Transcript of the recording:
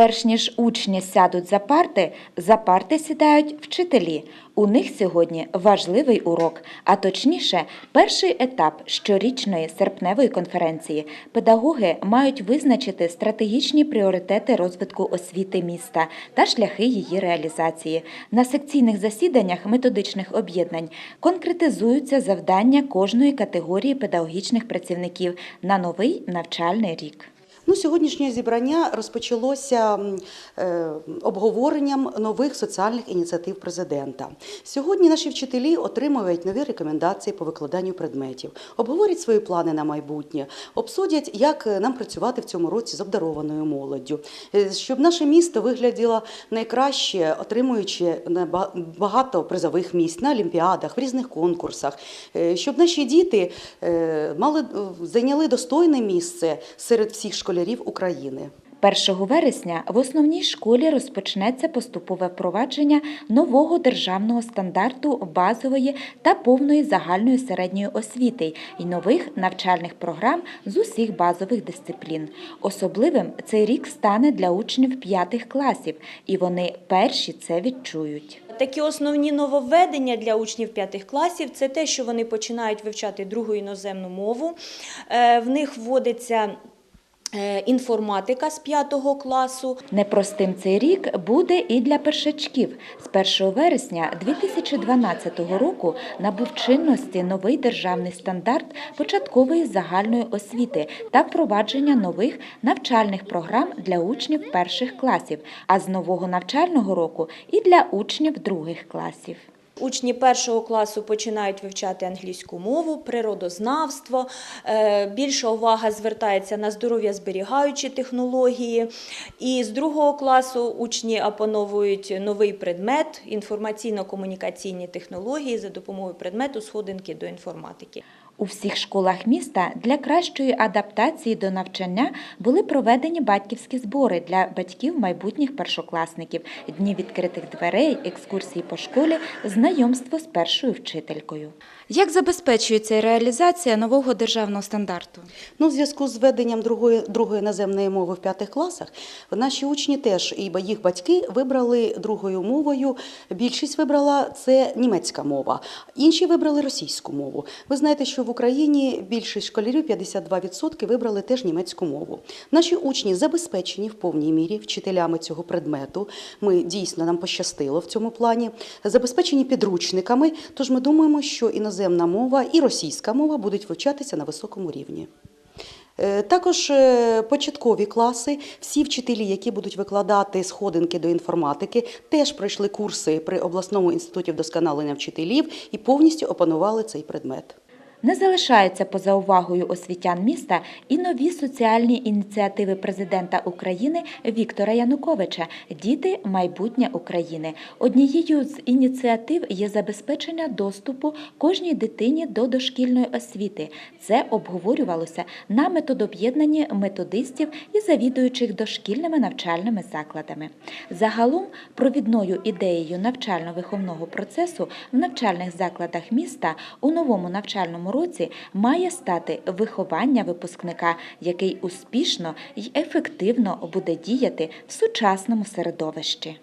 Перш ніж учні сядуть за парти, за парти сідають вчителі. У них сьогодні важливий урок, а точніше, перший етап щорічної серпневої конференції. Педагоги мають визначити стратегічні пріоритети розвитку освіти міста та шляхи її реалізації. На секційних засіданнях методичних об'єднань конкретизуються завдання кожної категорії педагогічних працівників на новий навчальний рік. Ну, сьогоднішнє зібрання розпочалося е, обговоренням нових соціальних ініціатив президента. Сьогодні наші вчителі отримують нові рекомендації по викладанню предметів, обговорять свої плани на майбутнє, обсудять, як е, нам працювати в цьому році з обдарованою молоддю, Е, щоб наше місто вигляділо найкраще, отримуючи багато призових місць на олімпіадах, в різних конкурсах, щоб наші діти мали зайняли достойне місце серед всіх школярів України. 1 вересня в основній школі розпочнеться поступове впровадження нового державного стандарту базової та повної загальної середньої освіти і нових навчальних програм з усіх базових дисциплін. Особливим цей рік стане для учнів п'ятих класів, і вони перші це відчують. Такі основні нововведення для учнів п'ятих класів це те, що вони починають вивчати другу іноземну мову. Е, В них вводиться інформатика з п'ятого класу. Непростим цей рік буде і для першачків. З 1 вересня 2012 року набув чинності новий державний стандарт початкової загальної освіти та впровадження нових навчальних програм для учнів перших класів, а з нового навчального року і для учнів других класів. Учні першого класу починають вивчати англійську мову, природознавство. е, Більша увага звертається на здоров'я зберігаючі технології. І з другого класу учні опановують новий предмет інформаційно-комунікаційні технології за допомогою предмету сходинки до інформатики. У всіх школах міста для кращої адаптації до навчання були проведені батьківські збори для батьків майбутніх першокласників, дні відкритих дверей, екскурсії по школі, знайомство з першою вчителькою. Як забезпечується реалізація нового державного стандарту? Ну, в зв'язку з введенням другої, другої наземної мови в п'ятих класах, наші учні теж і їх батьки вибрали другою мовою. Більшість вибрала це німецька мова, інші вибрали російську мову. Ви знаєте, що Україні більшість школярів, 52%, вибрали теж німецьку мову. Наші учні забезпечені в повній мірі вчителями цього предмету. Ми дійсно нам пощастило в цьому плані. Забезпечені підручниками. Тож ми думаємо, що іноземна мова і російська мова будуть вивчатися на високому рівні. Е, Також е, початкові класи, всі вчителі, які будуть викладати сходинки до інформатики, теж пройшли курси при обласному інституті вдосконалення вчителів і повністю опанували цей предмет. Не залишаються поза увагою освітян міста і нові соціальні ініціативи президента України Віктора Януковича Діти майбутнє України. Однією з ініціатив є забезпечення доступу кожній дитині до дошкільної освіти. Це обговорювалося на методоб'єднанні методистів і завідуючих дошкільними навчальними закладами. Загалом провідною ідеєю навчально-виховного процесу в навчальних закладах міста у новому навчальному році має стати виховання випускника, який успішно й ефективно буде діяти в сучасному середовищі.